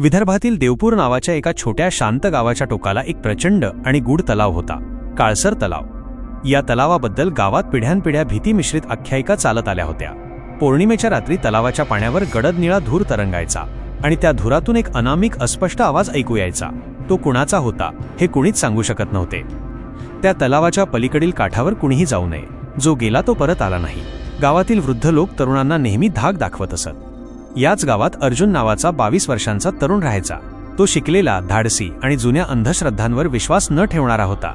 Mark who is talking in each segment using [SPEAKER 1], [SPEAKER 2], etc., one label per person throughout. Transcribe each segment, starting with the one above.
[SPEAKER 1] विदर्भातील देवपूर नावाच्या एका छोट्या शांत गावाच्या टोकाला एक प्रचंड आणि गूढ तलाव होता काळसर तलाव. या तलावाबद्दल गावात पिढ्यानपिढ्या भीतीमिश्रित आख्यायिका चालत आल्या होत्या. पौर्णिमेच्या रात्री तलावाच्या पाण्यावर गडद निळा धूर तरंगायचा आणि त्या धुरातून एक अनामिक अस्पष्ट आवाज ऐकू यायचा. तो कुणाचा होता हे कुणीच सांगू शकत नव्हते. त्या तलावाच्या पलीकडील काठावर कुणीही जाऊ नये. जो गेला तो परत आला नाही. गावातील वृद्ध लोक तरुणांना नेहमी धाक दाखवत असत. याच गावात अर्जुन नावाचा बावीस वर्षांचा तरुण राहायचा. तो शिकलेला धाडसी आणि जुन्या अंधश्रद्धांवर विश्वास न ठेवणारा होता.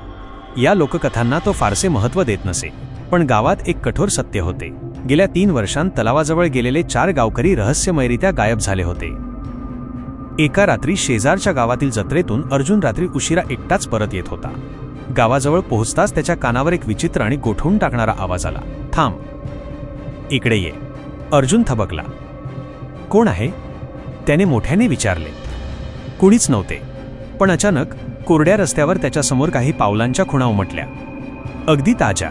[SPEAKER 1] या लोककथांना तो फारसे महत्त्व देत नसे पण गावात एक कठोर सत्य होते. गेल्या तीन वर्षांत तलावाजवळ गेलेले चार गावकरी रहस्यमयरित्या गायब झाले होते. एका रात्री शेजारच्या गावातील जत्रेतून अर्जुन रात्री उशिरा एकटाच परत येत होता. गावाजवळ पोहोचताच त्याच्या कानावर एक विचित्र आणि गोठवून टाकणारा आवाज आला. थांब. इकडे ये. अर्जुन थबकला. कोण आहे? त्याने मोठ्याने विचारले. कुणीच नव्हते. पण अचानक कोरड्या रस्त्यावर त्याच्यासमोर काही पावलांच्या खुणा उमटल्या. अगदी ताज्या.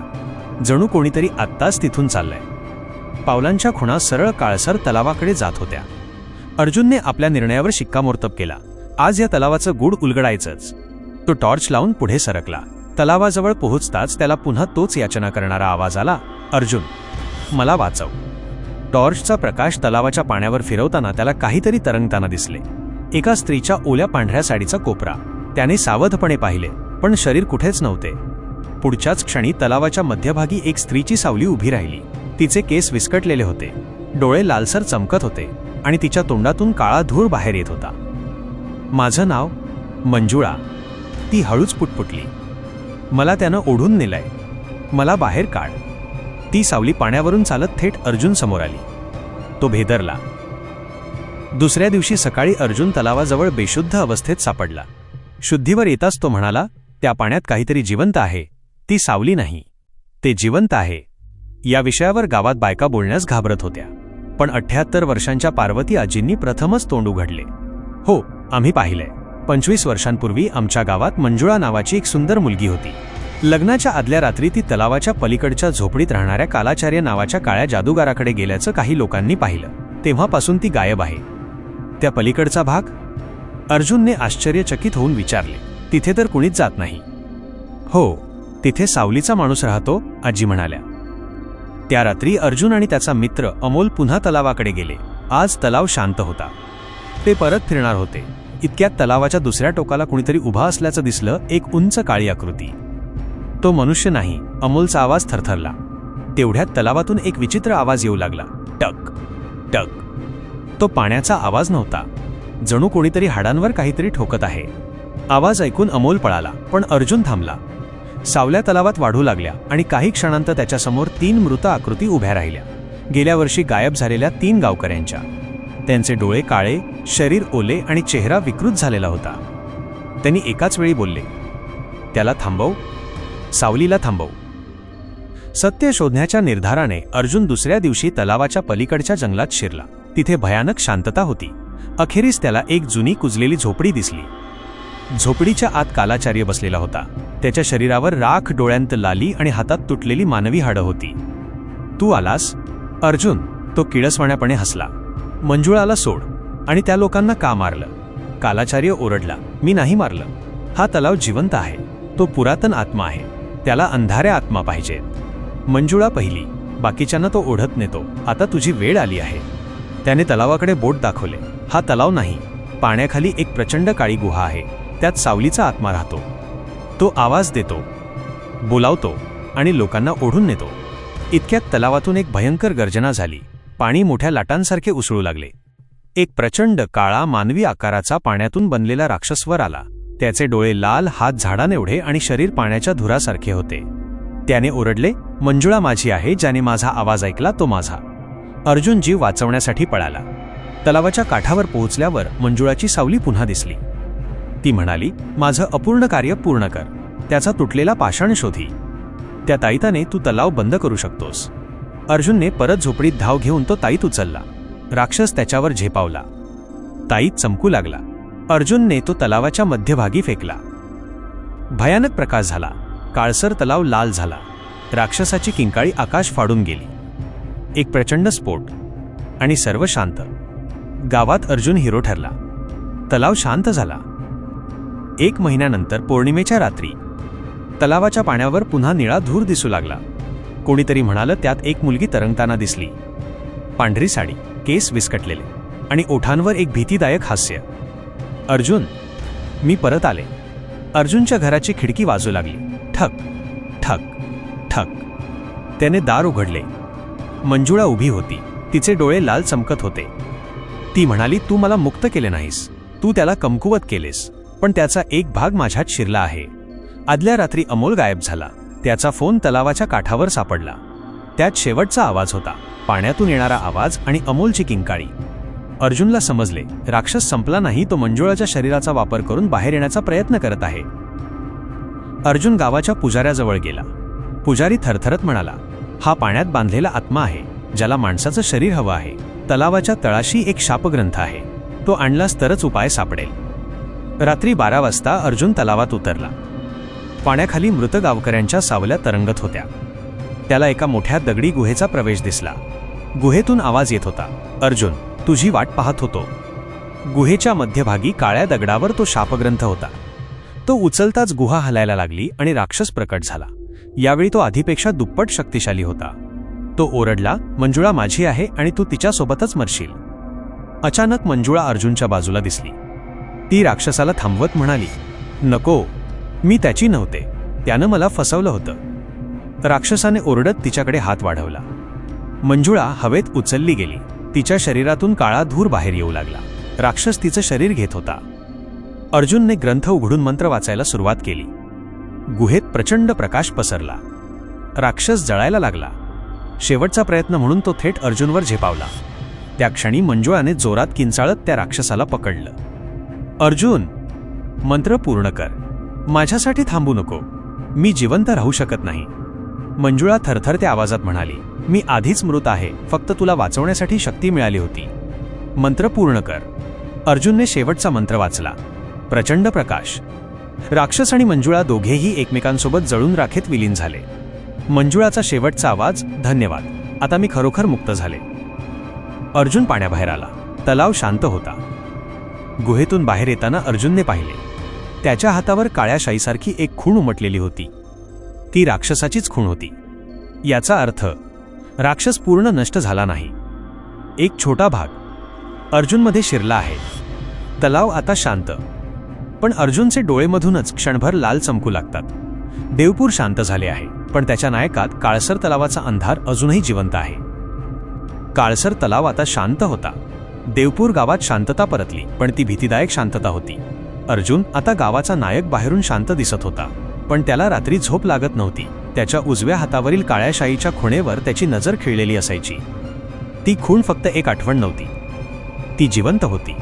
[SPEAKER 1] जणू कोणीतरी आत्ताच तिथून चाललंय. पावलांच्या खुणा सरळ काळसर तलावाकडे जात होत्या. अर्जुनने आपल्या निर्णयावर शिक्कामोर्तब केला. आज या तलावाचं गूढ उलगडायचंच. तो टॉर्च लावून पुढे सरकला. तलावाजवळ पोहोचताच त्याला पुन्हा तोच याचना करणारा आवाज आला अर्जुन मला वाचव. टॉर्चचा प्रकाश तलावाच्या पाण्यावर फिरवताना त्याला काहीतरी तरंगताना दिसले. एका स्त्रीच्या ओल्या पांढऱ्या साडीचा कोपरा. त्याने सावधपणे पाहिले पण शरीर कुठेच नव्हते. पुढच्याच क्षणी तलावाच्या मध्यभागी एक स्त्रीची सावली उभी राहिली. तिचे केस विस्कटलेले होते. डोळे लालसर चमकत होते आणि तिच्या तोंडातून काळा धूर बाहेर येत होता. माझं नाव मंजुळा. ती हळूच पुटपुटली. मला त्यानं ओढून नेलंय. मला बाहेर काढ. ती सावली पाण्यावरून चालत थेट अर्जुन समोर आली. तो भेदरला. दुसऱ्या दिवशी सकाळी अर्जुन तलावाजवळ बेशुद्ध अवस्थेत सापडला. शुद्धीवर येताच तो म्हणाला त्या पाण्यात काहीतरी जिवंत आहे. ती सावली नाही. ते जिवंत आहे. या विषयावर गावात बायका बोलण्यास घाबरत होत्या. पण अठ्ठ्याहत्तर वर्षांच्या पार्वती आजींनी प्रथमच तोंड उघडले. हो आम्ही पाहिलंय. पंचवीस वर्षांपूर्वी आमच्या गावात मंजुळा नावाची एक सुंदर मुलगी होती. लग्नाच्या आदल्या रात्री ती तलावाच्या पलीकडच्या झोपडीत राहणाऱ्या कालाचार्य नावाच्या काळ्या जादूगाराकडे गेल्याचं काही लोकांनी पाहिलं. तेव्हापासून ती गायब आहे. त्या पलीकडचा भाग? अर्जुनने आश्चर्यचकित होऊन विचारले तिथे तर कुणीच जात नाही. हो तिथे सावलीचा माणूस राहतो आजी म्हणाल्या. त्या रात्री अर्जुन आणि त्याचा मित्र अमोल पुन्हा तलावाकडे गेले. आज तलाव शांत होता. ते परत फिरणार होते. इतक्यात तलावाच्या दुसऱ्या टोकाला कुणीतरी उभा असल्याचं दिसलं एक उंच काळी आकृती. तो मनुष्य नाही. अमोलचा आवाज थरथरला. तेवढ्यात तलावातून एक विचित्र आवाज येऊ लागला. टक टक. तो पाण्याचा आवाज नव्हता. जणू कोणीतरी हाडांवर काहीतरी ठोकत आहे. आवाज ऐकून अमोल पळाला पण अर्जुन थांबला. सावल्या तलावात वाढू लागल्या आणि काही क्षणांत त्याच्यासमोर तीन मृत आकृती उभ्या राहिल्या. गेल्या वर्षी गायब झालेल्या तीन गावकऱ्यांच्या. त्यांचे डोळे काळे शरीर ओले आणि चेहरा विकृत झालेला होता. त्यांनी एकाच वेळी बोलले त्याला थांबव सावलीला थांबव. सत्य शोधण्याच्या निर्धाराने अर्जुन दुसऱ्या दिवशी तलावाच्या पलीकडच्या जंगलात शिरला. तिथे भयानक शांतता होती. अखेरीस त्याला एक जुनी कुजलेली झोपडी दिसली. झोपडीच्या आत कालाचार्य बसलेला होता. त्याच्या शरीरावर राख डोळ्यांत लाली आणि हातात तुटलेली मानवी हाडं होती. तू आलास? अर्जुन. तो किळसवाण्यापणे हसला. मंजुळाला सोड. आणि त्या लोकांना का मारलं? कालाचार्य ओरडला. मी नाही मारलं. हा तलाव जिवंत आहे. तो पुरातन आत्मा आहे. त्याला अंधाऱ्या आत्मा पाहिजेत मंजुळा पहिली. बाकीच्यांना तो ओढत नेतो. आता तुझी वेळ आली आहे. त्याने तलावाकडे बोट दाखवले. हा तलाव नाही. पाण्याखाली एक प्रचंड काळी गुहा आहे. त्यात सावलीचा आत्मा राहतो. तो आवाज देतो. बोलावतो आणि लोकांना ओढून नेतो. इतक्यात तलावातून एक भयंकर गर्जना झाली. पाणी मोठ्या लाटांसारखे उसळू लागले. एक प्रचंड काळा मानवी आकाराचा पाण्यातून बनलेला राक्षसवर आला. त्याचे डोळे लाल हात झाडानेवढे आणि शरीर पाण्याच्या धुरासारखे होते. त्याने ओरडले मंजुळा माझी आहे ज्याने माझा आवाज ऐकला तो माझा. अर्जुन जीव वाचवण्यासाठी पळाला. तलावाच्या काठावर पोहोचल्यावर मंजुळाची सावली पुन्हा दिसली. ती म्हणाली माझं अपूर्ण कार्य पूर्ण कर. त्याचा तुटलेला पाषाण शोधी. त्या ताईताने तू तलाव बंद करू शकतोस. अर्जुनने परत झोपडीत धाव घेऊन तो ताईत उचलला. राक्षस त्याच्यावर झेपावला. ताईत चमकू लागला. अर्जुनने तो तलावाच्या मध्यभागी फेकला. भयानक प्रकाश झाला. काळसर तलाव लाल झाला. राक्षसाची किंकाळी आकाश फाडून गेली. एक प्रचंड स्फोट. आणि सर्व शांत. गावात अर्जुन हिरो ठरला. तलाव शांत झाला. एक महिन्यानंतर पौर्णिमेच्या रात्री तलावाच्या पाण्यावर पुन्हा निळा धूर दिसू लागला. कोणीतरी म्हणालं त्यात एक मुलगी तरंगताना दिसली. पांढरी साडी केस विस्कटलेले आणि ओठांवर एक भीतीदायक हास्य. अर्जुन मी परत आले. अर्जुनच्या घराची खिडकी वाजू लागली. ठक ठक ठक. त्याने दार उघडले. मंजुळा उभी होती. तिचे डोळे लाल चमकत होते. ती म्हणाली तू मला मुक्त केले नाहीस. तू त्याला कमकुवत केलेस. पण त्याचा एक भाग माझ्यात शिरला आहे. आदल्या रात्री अमोल गायब झाला. त्याचा फोन तलावाच्या काठावर सापडला. त्यात शेवटचा आवाज होता. पाण्यातून येणारा आवाज आणि अमोलची किंकाळी. अर्जुनला समजले राक्षस संपला नाही तो मंजुळाच्या शरीराचा वापर करून बाहेर येण्याचा प्रयत्न करत आहे. अर्जुन गावाच्या पुजाऱ्याजवळ गेला. पुजारी थरथरत म्हणाला हा पाण्यात बांधलेला आत्मा आहे ज्याला माणसाचं शरीर हवं आहे. तलावाच्या तळाशी एक शापग्रंथ आहे. तो आणलास तरच उपाय सापडेल. रात्री बारा वाजता अर्जुन तलावात उतरला. पाण्याखाली मृत गावकऱ्यांच्या सावल्या तरंगत होत्या. त्याला एका मोठ्या दगडी गुहेचा प्रवेश दिसला. गुहेतून आवाज येत होता अर्जुन तुझी वाट पाहत होतो. गुहेच्या मध्यभागी काळ्या दगडावर तो शापग्रंथ होता. तो उचलताच गुहा हलायला लागली आणि राक्षस प्रकट झाला. यावेळी तो आधीपेक्षा दुप्पट शक्तिशाली होता. तो ओरडला मंजुळा माझी आहे आणि तू तिच्यासोबतच मरशील. अचानक मंजुळा अर्जुनच्या बाजूला दिसली. ती राक्षसाला थांबवत म्हणाली नको मी त्याची नव्हते. त्यानं मला फसवलं होतं. राक्षसाने ओरडत तिच्याकडे हात वाढवला. मंजुळा हवेत उचलली गेली. तिच्या शरीरातून काळा धूर बाहेर येऊ लागला. राक्षस तिचं शरीर घेत होता. अर्जुनने ग्रंथ उघडून मंत्र वाचायला सुरुवात केली. गुहेत प्रचंड प्रकाश पसरला. राक्षस जळायला लागला. शेवटचा प्रयत्न म्हणून तो थेट अर्जुनवर झेपावला. त्या क्षणी मंजुळाने जोरात किंचाळत त्या राक्षसाला पकडलं. अर्जुन मंत्र पूर्ण कर. माझ्यासाठी थांबू नको. मी जिवंत राहू शकत नाही. मंजुळा थरथरत्या आवाजात म्हणाली. मी आधीच मृत आहे फक्त तुला वाचवण्यासाठी शक्ती मिळाली होती. मंत्र पूर्ण कर. अर्जुनने शेवटचा मंत्र वाचला. प्रचंड प्रकाश. राक्षस आणि मंजुळा दोघेही एकमेकांसोबत जळून राखेत विलीन झाले. मंजुळाचा शेवटचा आवाज धन्यवाद. आता मी खरोखर मुक्त झाले. अर्जुन पाण्याबाहेर आला. तलाव शांत होता. गुहेतून बाहेर येताना अर्जुनने पाहिले. त्याच्या हातावर काळ्या शाईसारखी एक खूण उमटलेली होती. ती राक्षसाचीच खूण होती. याचा अर्थ राक्षस पूर्ण नष्ट झाला नाही. एक छोटा भाग अर्जुनमध्ये शिरला आहे. तलाव आता शांत. पण अर्जुनचे डोळेमधूनच क्षणभर लाल चमकू लागतात. देवपूर शांत झाले आहे पण त्याच्या नायकात काळसर तलावाचा अंधार अजूनही जिवंत आहे. काळसर तलाव आता शांत होता. देवपूर गावात शांतता परतली पण ती भीतीदायक शांतता होती. अर्जुन आता गावाचा नायक बाहेरून शांत दिसत होता पण त्याला रात्री झोप लागत नव्हती. त्याच्या उजव्या हातावरील काळ्या शाईच्या खुणेवर त्याची नजर खिळलेली असायची. ती खूण फक्त एक आठवण नव्हती. ती जिवंत होती.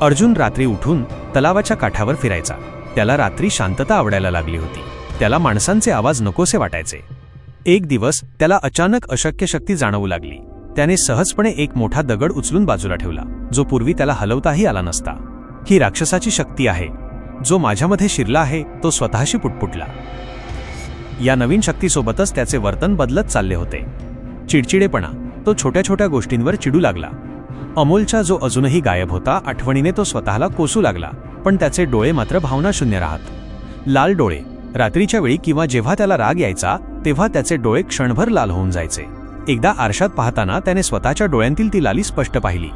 [SPEAKER 1] अर्जुन रात्री उठून तलावाच्या काठावर फिरायचा. त्याला रात्री शांतता आवडायला लागली होती. त्याला माणसांचे आवाज नकोसे वाटायचे. एक दिवस त्याला अचानक अशक्य शक्ती जाणवू लागली. त्याने सहजपणे एक मोठा दगड उचलून बाजूला ठेवला जो पूर्वी त्याला हलवताही आला नसता. ही राक्षसाची शक्ती आहे. जो माझ्यामध्ये शिरला आहे तो स्वतःशी पुटपुटला. या नवीन शक्तीसोबतच त्याचे वर्तन बदलत चालले होते. चिडचिडेपणा तो छोट्या छोट्या गोष्टींवर चिडू लागला. अमोलचा जो अजूनही गायब होता आठवणीने तो स्वतःला कोसू लागला पण त्याचे डोळे मात्र भावनाशून्य राहत. लाल डोळे रात्रीच्या वेळी किंवा जेव्हा त्याला राग यायचा तेव्हा त्याचे डोळे क्षणभर लाल होऊन जायचे. एकदा आरशात पाहताना त्याने स्वतःच्या डोळ्यांतील ती लाली स्पष्ट पाहिली.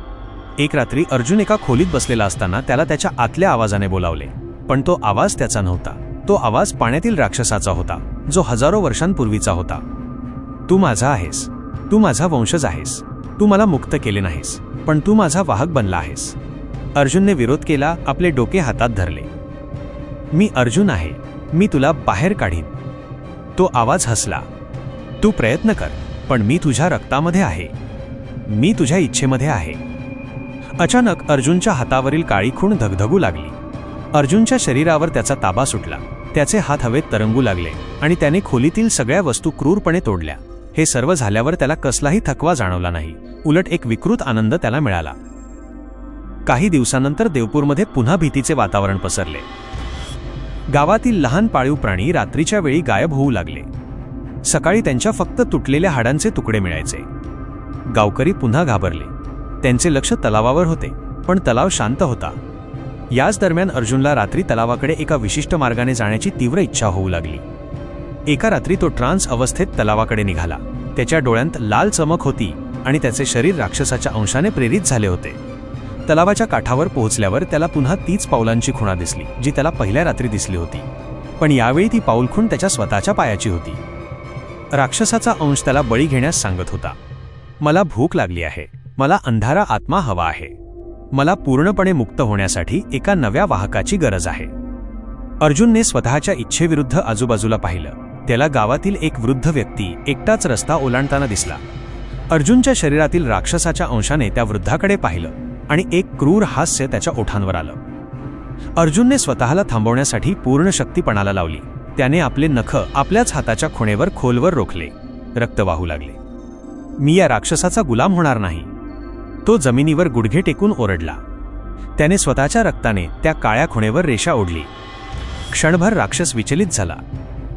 [SPEAKER 1] एक रात्री अर्जुन एका खोलीत बसलेला असताना त्याला त्याच्या आतल्या आवाजाने बोलावले पण तो आवाज त्याचा नव्हता. तो आवाज पाण्यातील राक्षसाचा होता जो हजारो वर्षांपूर्वीचा होता. तू माझा आहेस. तू माझा वंशज आहेस. तू मला मुक्त केले नाहीस पण तू माझा वाहक बनला आहेस. अर्जुनने विरोध केला आपले डोके हातात धरले. मी अर्जुन आहे. मी तुला बाहेर काढीन. तो आवाज हसला. तू प्रयत्न कर पण मी तुझ्या रक्तामध्ये आहे. मी तुझ्या इच्छेमध्ये आहे. अचानक अर्जुनच्या हातावरील काळी खूण धगधगू लागली. अर्जुनच्या शरीरावर त्याचा ताबा सुटला. त्याचे हात हवेत तरंगू लागले आणि त्याने खोलीतील सगळ्या वस्तू क्रूरपणे तोडल्या. हे सर्व झाल्यावर त्याला कसलाही थकवा जाणवला नाही. उलट एक विकृत आनंद त्याला मिळाला. काही दिवसानंतर देवपूरमध्ये पुन्हा भीतीचे वातावरण पसरले. गावातील लहान पाळीव प्राणी रात्रीच्या वेळी गायब होऊ लागले. सकाळी त्यांच्या फक्त तुटलेल्या हाडांचे तुकडे मिळायचे. गावकरी पुन्हा घाबरले. त्यांचे लक्ष तलावावर होते पण तलाव शांत होता. याच दरम्यान अर्जुनला रात्री तलावाकडे एका विशिष्ट मार्गाने जाण्याची तीव्र इच्छा होऊ लागली. एका रात्री तो ट्रान्स अवस्थेत तलावाकडे निघाला. त्याच्या डोळ्यांत लाल चमक होती आणि त्याचे शरीर राक्षसाच्या अंशाने प्रेरित झाले होते. तलावाच्या काठावर पोहोचल्यावर त्याला पुन्हा तीच पावलांची खुणा दिसली जी त्याला पहिल्या रात्री दिसली होती. पण यावेळी ती पाऊलखुण त्याच्या स्वतःच्या पायाची होती. राक्षसाचा अंश त्याला बळी घेण्यास सांगत होता. मला भूक लागली आहे. मला अंधारा आत्मा हवा आहे. मला पूर्णपणे मुक्त होण्यासाठी एका नव्या वाहकाची गरज आहे. अर्जुनने स्वतःच्या इच्छेविरुद्ध आजूबाजूला पाहिलं. त्याला गावातील एक वृद्ध व्यक्ती एकटाच रस्ता ओलांडताना दिसला. अर्जुनच्या शरीरातील राक्षसाच्या अंशाने त्या वृद्धाकडे पाहिलं आणि एक क्रूर हास्य त्याच्या ओठांवर आलं. अर्जुनने स्वतःला थांबवण्यासाठी पूर्ण शक्तीपणाला लावली. त्याने आपले नख आपल्याच हाताच्या खुणेवर खोलवर रोखले. रक्त वाहू लागले. मी या राक्षसाचा गुलाम होणार नाही. तो जमिनीवर गुडघे टेकून ओरडला. त्याने स्वतःच्या रक्ताने त्या काळ्या खुणेवर रेषा ओढली. क्षणभर राक्षस विचलित झाला.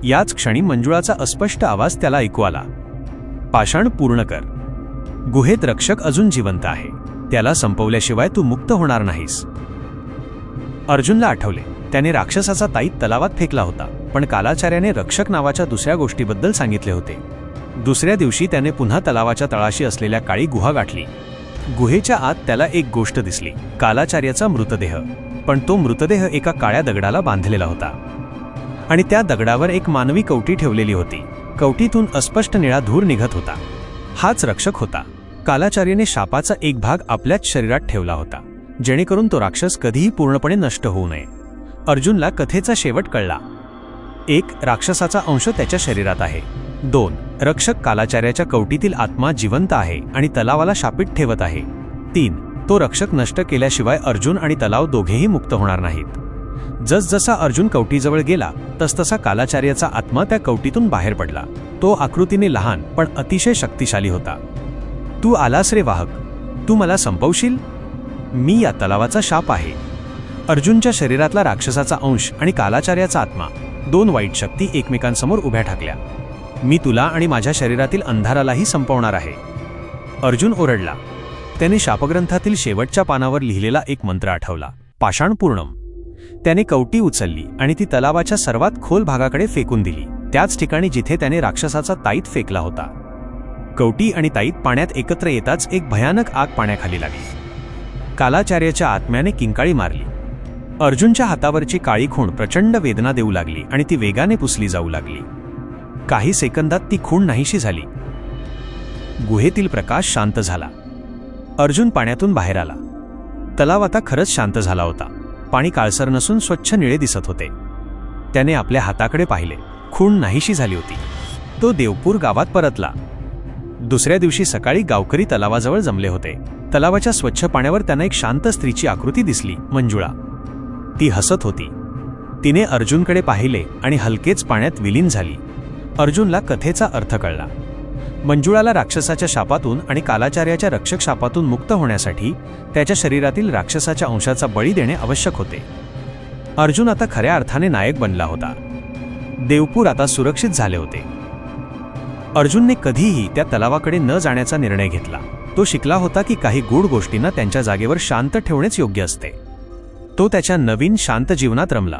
[SPEAKER 1] याच क्षणी मंजुळाचा अस्पष्ट आवाज त्याला ऐकू आला. पाषाण पूर्ण कर. गुहेत रक्षक अजून जिवंत आहे. त्याला संपवल्याशिवाय तू मुक्त होणार नाहीस. अर्जुनला आठवले. त्याने राक्षसाचा ताईत तलावात फेकला होता पण कालाचार्याने रक्षक नावाच्या दुसऱ्या गोष्टीबद्दल सांगितले होते. दुसऱ्या दिवशी त्याने पुन्हा तलावाच्या तळाशी असलेल्या काळी गुहा गाठली. गुहेच्या आत त्याला एक गोष्ट दिसली कालाचार्याचा मृतदेह. पण तो मृतदेह एका काळ्या दगडाला बांधलेला होता. आणि त्या दगडावर एक मानवी कवटी ठेवलेली होती. कवटीतून अस्पष्ट निळा धूर निघत होता. हाच रक्षक होता. कालाचार्याने शापाचा एक भाग आपल्याच शरीरात ठेवला होता जेणेकरून तो राक्षस कधीही पूर्णपणे नष्ट होऊ नये. अर्जुनला कथेचा शेवट कळला. एक राक्षसाचा अंश त्याच्या शरीरात आहे. दोन रक्षक कालाचार्याच्या कवटीतील आत्मा जिवंत आहे आणि तलावाला शापित ठेवत आहे. तीन तो रक्षक नष्ट केल्याशिवाय अर्जुन आणि तलाव दोघेही मुक्त होणार नाहीत. जसजसा अर्जुन कवटीजवळ गेला तसतसा कालाचार्याचा आत्मा त्या कवटीतून बाहेर पडला. तो आकृतीने लहान पण अतिशय शक्तिशाली होता. तू आलास रे वाहक. तू मला संपवशील? मी या तलावाचा शाप आहे. अर्जुनच्या शरीरातला राक्षसाचा अंश आणि कालाचार्याचा आत्मा दोन वाईट शक्ती एकमेकांसमोर उभ्या ठाकल्या. मी तुला आणि माझ्या शरीरातील अंधारालाही संपवणार आहे. अर्जुन ओरडला. त्याने शापग्रंथातील शेवटच्या पानावर लिहिलेला एक मंत्र आठवला. पाषाणपूर्णम त्याने कवटी उचलली आणि ती तलावाच्या सर्वात खोल भागाकडे फेकून दिली. त्याच ठिकाणी जिथे त्याने राक्षसाचा ताईत फेकला होता. कवटी आणि ताईत पाण्यात एकत्र येताच एक भयानक आग पाण्याखाली लागली. कालाचार्याच्या आत्म्याने किंकाळी मारली. अर्जुनच्या हातावरची काळी खूण प्रचंड वेदना देऊ लागली आणि ती वेगाने पुसली जाऊ लागली. काही सेकंदात ती खूण नाहीशी झाली. गुहेतील प्रकाश शांत झाला. अर्जुन पाण्यातून बाहेर आला. तलाव आता खरंच शांत झाला होता. पाणी काळसर नसून स्वच्छ निळे दिसत होते. त्याने आपल्या हाताकडे पाहिले. खूण नाहीशी झाली होती. तो देवपूर गावात परतला. दुसऱ्या दिवशी सकाळी गावकरी तलावाजवळ जमले होते. तलावाच्या स्वच्छ पाण्यावर त्यांना एक शांत स्त्रीची आकृती दिसली मंजुळा. ती हसत होती. तिने अर्जुनकडे पाहिले आणि हलकेच पाण्यात विलीन झाली. अर्जुनला कथेचा अर्थ कळला. मंजुळाला राक्षसाच्या शापातून आणि कालाचार्याच्या रक्षक शापातून मुक्त होण्यासाठी त्याच्या शरीरातील राक्षसाच्या अंशाचा बळी देणे आवश्यक होते. अर्जुन आता खऱ्या अर्थाने नायक बनला होता. देवपूर आता सुरक्षित झाले होते. अर्जुनने कधीही त्या तलावाकडे न जाण्याचा निर्णय घेतला. तो शिकला होता की काही गूढ गोष्टींना त्यांच्या जागेवर शांत ठेवणेच योग्य असते. तो त्याच्या नवीन शांत जीवनात रमला.